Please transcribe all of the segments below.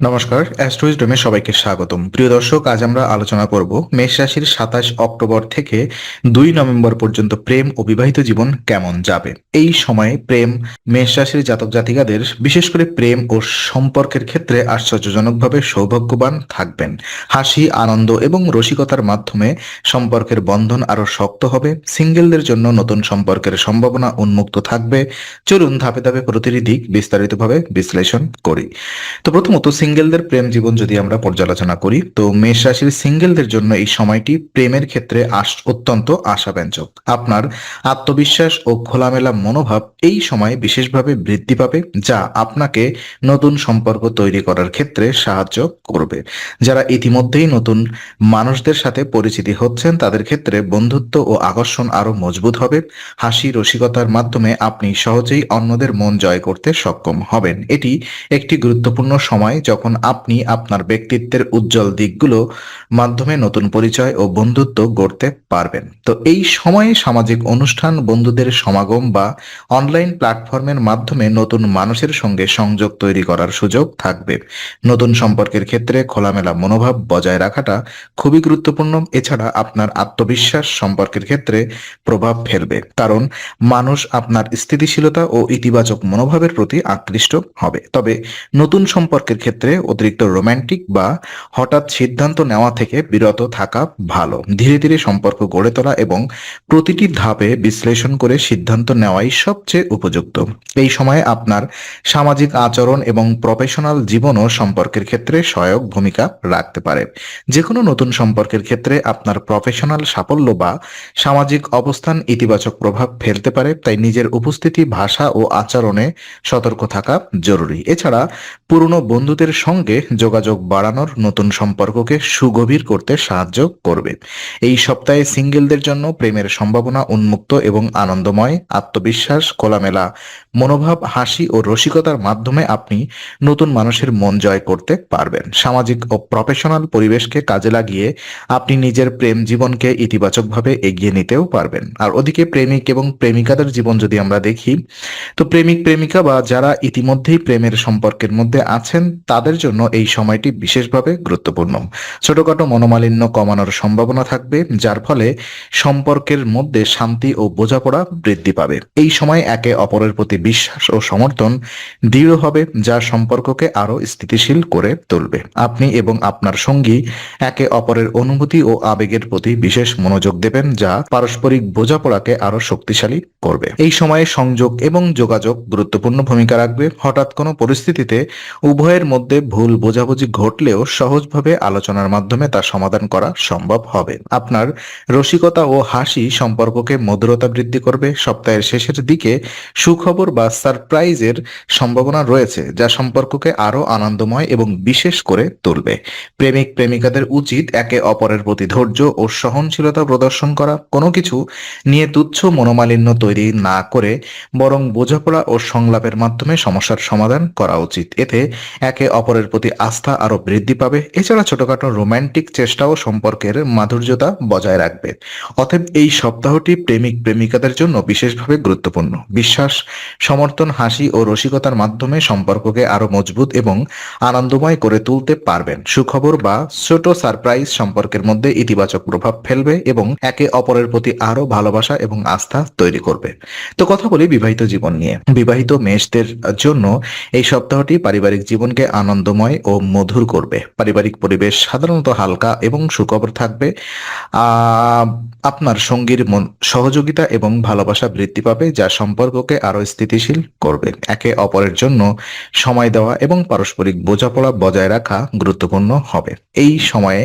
নমস্কার, অ্যাস্ট্রোইজডমে সবাইকে স্বাগতম। প্রিয় দর্শক, আজ আমরা আলোচনা করব মেষ রাশির সাতাশ অক্টোবর থেকে দুই নভেম্বর পর্যন্ত প্রেম ও বিবাহিত জীবন কেমন যাবে? এই সময়ে প্রেম মেষ রাশির জাতক জাতিকাদের বিশেষ করে প্রেম ও সম্পর্কের ক্ষেত্রে আশ্চর্যজনকভাবে সৌভাগ্যবান থাকবেন। হাসি, আনন্দ এবং রসিকতার মাধ্যমে সম্পর্কের বন্ধন আরও শক্ত হবে। সিঙ্গেলদের জন্য নতুন সম্পর্কের সম্ভাবনা উন্মুক্ত থাকবে। চলুন ধাপে ধাপে প্রতিটি দিক বিস্তারিতভাবে বিশ্লেষণ করি। তো প্রথমত সিঙ্গেলদের প্রেম জীবন যদি আমরা পর্যালোচনা করি, তো মেষ রাশির সিঙ্গেলদের জন্য এই সময়টি প্রেমের ক্ষেত্রে অত্যন্ত আশাব্যঞ্জক। আপনার আত্মবিশ্বাস ও খোলামেলা মনোভাব এই সময় বিশেষভাবে বৃদ্ধি পাবে, যা আপনাকে নতুন সম্পর্ক তৈরি করার ক্ষেত্রে সাহায্য করবে। যারা ইতিমধ্যেই নতুন মানুষদের সাথে পরিচিতি হচ্ছেন, তাদের ক্ষেত্রে বন্ধুত্ব ও আকর্ষণ আরও মজবুত হবে। হাসি রসিকতার মাধ্যমে আপনি সহজেই অন্যদের মন জয় করতে সক্ষম হবেন। এটি একটি গুরুত্বপূর্ণ সময় আপনি আপনার ব্যক্তিত্বের উজ্জ্বল দিকগুলো মাধ্যমে নতুন পরিচয় ও বন্ধুত্ব গড়তে পারবেন। তো এই সময়ে সামাজিক অনুষ্ঠান, বন্ধুদের সমাগম বা অনলাইন প্ল্যাটফর্মের মাধ্যমে নতুন মানুষের সঙ্গে সংযোগ তৈরি করার সুযোগ থাকবে। নতুন সম্পর্কের ক্ষেত্রে খোলামেলা মনোভাব বজায় রাখাটা খুবই গুরুত্বপূর্ণ। এছাড়া আপনার আত্মবিশ্বাস সম্পর্কের ক্ষেত্রে প্রভাব ফেলবে। কারণ মানুষ আপনার স্থিতিশীলতা ও ইতিবাচক মনোভাবের প্রতি আকৃষ্ট হবে। তবে নতুন সম্পর্কের ক্ষেত্রে অতিরিক্ত রোমান্টিক বা হঠাৎ সিদ্ধান্ত নেওয়া থেকে বিরত থাকা ভালো। ধীরে ধীরে সম্পর্ক গড়ে তোলা এবং প্রতিটি ধাপে বিশ্লেষণ করে সিদ্ধান্ত নেওয়াই সবচেয়ে উপযুক্ত। এই সময়ে আপনার সামাজিক আচরণ এবং প্রফেশনাল জীবনও সম্পর্কের ক্ষেত্রে সহায়ক ভূমিকা রাখতে পারে। যে কোনো নতুন সম্পর্কের ক্ষেত্রে আপনার প্রফেশনাল সাফল্য বা সামাজিক অবস্থান ইতিবাচক প্রভাব ফেলতে পারে, তাই নিজের উপস্থিতি, ভাষা ও আচরণে সতর্ক থাকা জরুরি। এছাড়া পুরনো বন্ধুদের সঙ্গে যোগাযোগ বাড়ানোর নতুন সম্পর্ককে সুগভীর করতে সাহায্য করবে। এই সপ্তাহে সিঙ্গেলদের জন্য প্রেমের সম্ভাবনা উন্মুক্ত এবং আনন্দময়, আত্মবিশ্বাস, খোলামেলা, মনোভাব, হাসি ও রসিকতার মাধ্যমে আপনি নতুন মানুষের মন জয় করতে পারবেন। সামাজিক ও প্রফেশনাল পরিবেশকে কাজে লাগিয়ে আপনি নিজের প্রেম জীবনকে ইতিবাচকভাবে এগিয়ে নিতেও পারবেন। আর ওদিকে প্রেমিক এবং প্রেমিকাদের জীবন যদি আমরা দেখি, তো প্রেমিক প্রেমিকা বা যারা ইতিমধ্যেই প্রেমের সম্পর্কের মধ্যে আছেন, তাদের জন্য এই সময়টি বিশেষভাবে গুরুত্বপূর্ণ। ছোটখাটো মনোমালিন্য কমানোর সম্ভাবনা থাকবে, যার ফলে সম্পর্কের মধ্যে শান্তি ও বোঝাপড়া বৃদ্ধি পাবে। এই সময় একে অপরের প্রতি বিশ্বাস ও সমর্থন দৃঢ় হবে, যা সম্পর্ককে আরও স্থিতিশীল করে তুলবে। আপনি এবং আপনার সঙ্গী একে অপরের অনুভূতি ও আবেগের প্রতি বিশেষ মনোযোগ দেবেন, যা পারস্পরিক বোঝাপড়াকে আরও শক্তিশালী করবে। এই সময়ে সংযোগ এবং যোগাযোগ গুরুত্বপূর্ণ ভূমিকা রাখবে। হঠাৎ কোনো পরিস্থিতিতে উভয়ের মধ্যে ভুল বোঝাবুঝি ঘটলেও সহজভাবে আলোচনার মাধ্যমে তা সমাধান করা সম্ভব হবে। আপনার রসিকতা ও হাসি সম্পর্ককে মধুরতা বৃদ্ধি করবে। সপ্তাহের শেষের দিকে সুখবর বা সারপ্রাইজের সম্ভাবনা রয়েছে, যা সম্পর্ককে আরও আনন্দময় এবং বিশেষ করে তুলবে। প্রেমিক প্রেমিকাদের উচিত একে অপরের প্রতি ধৈর্য ও সহনশীলতা প্রদর্শন করা। কোনো কিছু নিয়ে তুচ্ছ মনোমালিন্য তৈরি না করে বরং বোঝাপড়া ও সংলাপের মাধ্যমে সমস্যার সমাধান করা উচিত। এতে একে অপরের প্রতি আস্থা আরও বৃদ্ধি পাবে। এছাড়া ছোটখাটো রোমান্টিক চেষ্টাও সম্পর্কের মাধুর্যতা বজায় রাখবে। অতএব এই সপ্তাহটি প্রেমিক প্রেমিকাদের জন্য বিশেষভাবে গুরুত্বপূর্ণ। বিশ্বাস, সমর্থন, হাসি ও রসিকতার মাধ্যমে সম্পর্ককে আরও মজবুত এবং আনন্দময় করে তুলতে পারবেন। সুখবর বা ছোট সারপ্রাইজ সম্পর্কের মধ্যে ইতিবাচক প্রভাব ফেলবে এবং একে অপরের প্রতি আরও ভালোবাসা এবং আস্থা তৈরি করবে। তো কথা বলি বিবাহিত জীবন নিয়ে। বিবাহিত মেষদের জন্য এই সপ্তাহটি পারিবারিক জীবনকে আনন্দময় ও মধুর করবে। পারিবারিক পরিবেশ সাধারণত হালকা এবং সুখবর থাকবে। আপনার সঙ্গীর সহযোগিতা এবং ভালোবাসা বৃদ্ধি পাবে, যা সম্পর্ককে আরও স্থিতিশীল করবে। একে অপরের জন্য সময় দেওয়া এবং পারস্পরিক বোঝাপড়া বজায় রাখা গুরুত্বপূর্ণ হবে। এই সময়ে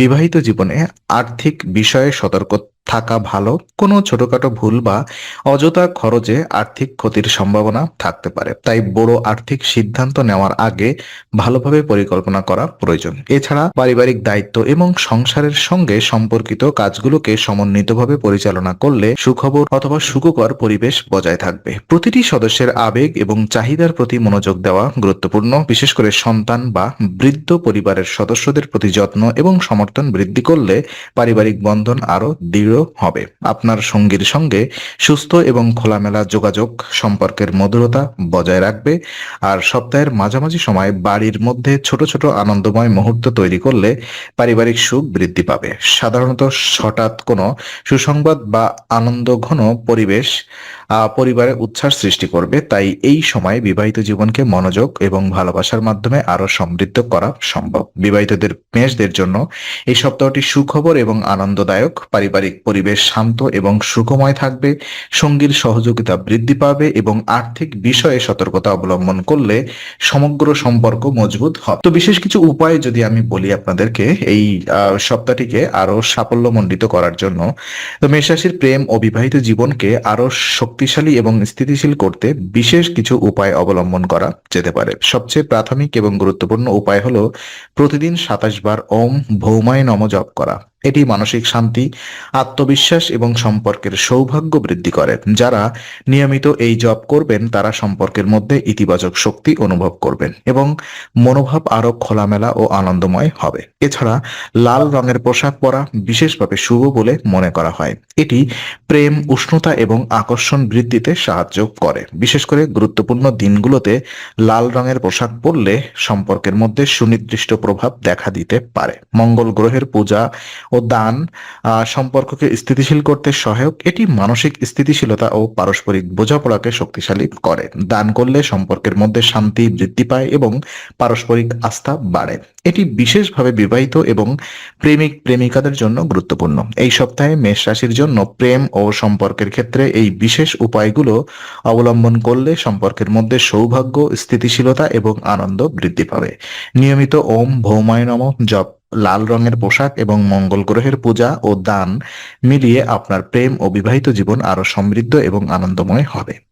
বিবাহিত জীবনে আর্থিক বিষয়ে সতর্ক থাকা ভালো, কোনো ছোটখাটো ভুল বা অযথা খরচে আর্থিক ক্ষতির সম্ভাবনা থাকতে পারে। তাই বড় আর্থিক সিদ্ধান্ত নেওয়ার আগে ভালোভাবে পরিকল্পনা করা প্রয়োজন। এছাড়া পারিবারিক দায়িত্ব এবং সংসারের সঙ্গে সম্পর্কিত কাজগুলোকে সমন্বিতভাবে পরিচালনা করলে সুখবর অথবা সুখকর পরিবেশ বজায় থাকবে। প্রতিটি সদস্যের আবেগ এবং চাহিদার প্রতি মনোযোগ দেওয়া গুরুত্বপূর্ণ। বিশেষ করে সন্তান বা বৃদ্ধ পরিবারের সদস্যদের প্রতি যত্ন এবং সমর্থন বৃদ্ধি করলে পারিবারিক বন্ধন আরও দৃঢ় সুদৃঢ় হবে। আপনার সঙ্গীর সঙ্গে সুস্থ এবং খোলামেলা যোগাযোগ, সম্পর্কের মধুরতা বজায় রাখবে। আর সপ্তাহের মাঝামাঝি সময় বাড়ির মধ্যে ছোট ছোট আনন্দময় মুহূর্ত তৈরি করলে পারিবারিক সুখ বৃদ্ধি পাবে। সাধারণত হঠাৎ কোনো সুসংবাদ বা আনন্দ ঘন পরিবেশ পরিবারে উচ্ছ্বাস সৃষ্টি করবে। তাই এই সময় বিবাহিত জীবনকে মনোযোগ এবং ভালোবাসার মাধ্যমে আরও সমৃদ্ধ করা সম্ভব। বিবাহিতদের মেষদের জন্য এই সপ্তাহটি সুখবর এবং আনন্দদায়ক। পারিবারিক পরিবেশ শান্ত এবং সুখময় থাকবে। সঙ্গীর সহযোগিতা বৃদ্ধি পাবে এবং আর্থিক বিষয়ে সতর্কতা অবলম্বন করলে সমগ্র সম্পর্ক মজবুত হবে। তো বিশেষ কিছু উপায় যদি আমি বলি আপনাদেরকে, এই সপ্তাহটিকে আরও সাফল্যমণ্ডিত করার জন্য, তো মেষ রাশির প্রেম ও বিবাহিত জীবনকে আরও শক্তিশালী এবং স্থিতিশীল করতে বিশেষ কিছু উপায় অবলম্বন করা যেতে পারে। সবচেয়ে প্রাথমিক এবং গুরুত্বপূর্ণ উপায় হল প্রতিদিন সাতাশ বার ওম ভৌমায় নম জপ করা। এটি মানসিক শান্তি, আত্মবিশ্বাস এবং সম্পর্কের সৌভাগ্য বৃদ্ধি করে। যারা নিয়মিত এই জব করবেন, তারা সম্পর্কের মধ্যে ইতিবাচক শক্তি অনুভব করবেন এবং মনোভাব আরও খোলামেলা ও আনন্দময় হবে। এছাড়া লাল রঙের পোশাক পরা বিশেষভাবে শুভ বলে মনে করা হয়। এটি প্রেম, উষ্ণতা এবং আকর্ষণ বৃদ্ধিতে সাহায্য করে। বিশেষ করে গুরুত্বপূর্ণ দিনগুলোতে লাল রঙের পোশাক পরলে সম্পর্কের মধ্যে সুনির্দিষ্ট প্রভাব দেখা দিতে পারে। মঙ্গল গ্রহের পূজা ও দান সম্পর্ককে স্থিতিশীল করতে সহায়ক, এটি মানসিক স্থিতিশীলতা ও পারস্পরিক বোঝাপড়াকে শক্তিশালী করে। দান করলে সম্পর্কের মধ্যে শান্তি বৃদ্ধি পায় এবং পারস্পরিক আস্থা বাড়ে। এটি বিশেষভাবে বিবাহিত এবং প্রেমিক প্রেমিকাদের জন্য গুরুত্বপূর্ণ। এই সপ্তাহে মেষ রাশির জন্য প্রেম ও সম্পর্কের ক্ষেত্রে এই বিশেষ উপায়গুলো অবলম্বন করলে সম্পর্কের মধ্যে সৌভাগ্য, স্থিতিশীলতা এবং আনন্দ বৃদ্ধি পাবে। নিয়মিত ওম ভৌমায় নম, জপ লাল রঙের পোশাক এবং মঙ্গল গ্রহের পূজা ও দান মিলিয়ে আপনার প্রেম ও বিবাহিত জীবন আরও সমৃদ্ধ এবং আনন্দময় হবে।